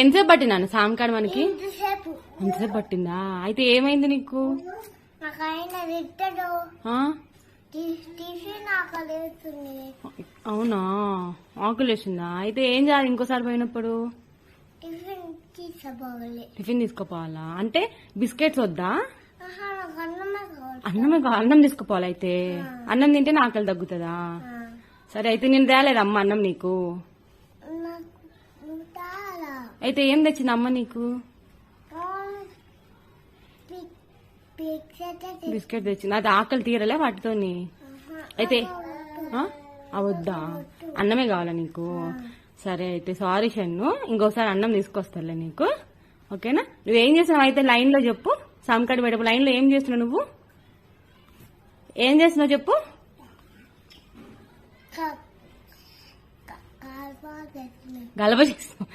ఎంతసేపు పట్టినాను సాయంకాలం మనకి? ఎంతసేపు? పట్టిందా? అయితే ఏమైంది నీకు? అవునా? ఆకులు వేసిందా? అయితే ఏం చేయాలి ఇంకోసారి పోయినప్పుడు? టిఫిన్ తీసుకుపోవాలా? అంటే బిస్కెట్స్ వద్దా? అన్నమే అన్నం తీసుకుపోవాలి అయితే. అన్నం తింటే ఆకలి తగ్గుతుందా? సరే అయితే నేను తేలేదు అమ్మ అన్నం నీకు అయితే ఏం తెచ్చింది అమ్మ నీకు? బిస్కెట్ తెచ్చింది. అది ఆకలి తీరలే వాటితోని. అయితే ఆ? ఆ వద్దా? అన్నమే కావాలా నీకు? సరే అయితే సారీ షన్ను. ఇంకోసారి అన్నం తీసుకొస్తాలే నీకు. ఓకేనా? నువ్వేం చేస్తున్నావు? అయితే లైన్లో చెప్పు. పెట్టపు లైన్లో ఏం చేస్తున్నావు నువ్వు? ఏం చేస్తున్నావు చెప్పు? గలబ చేస్తాం.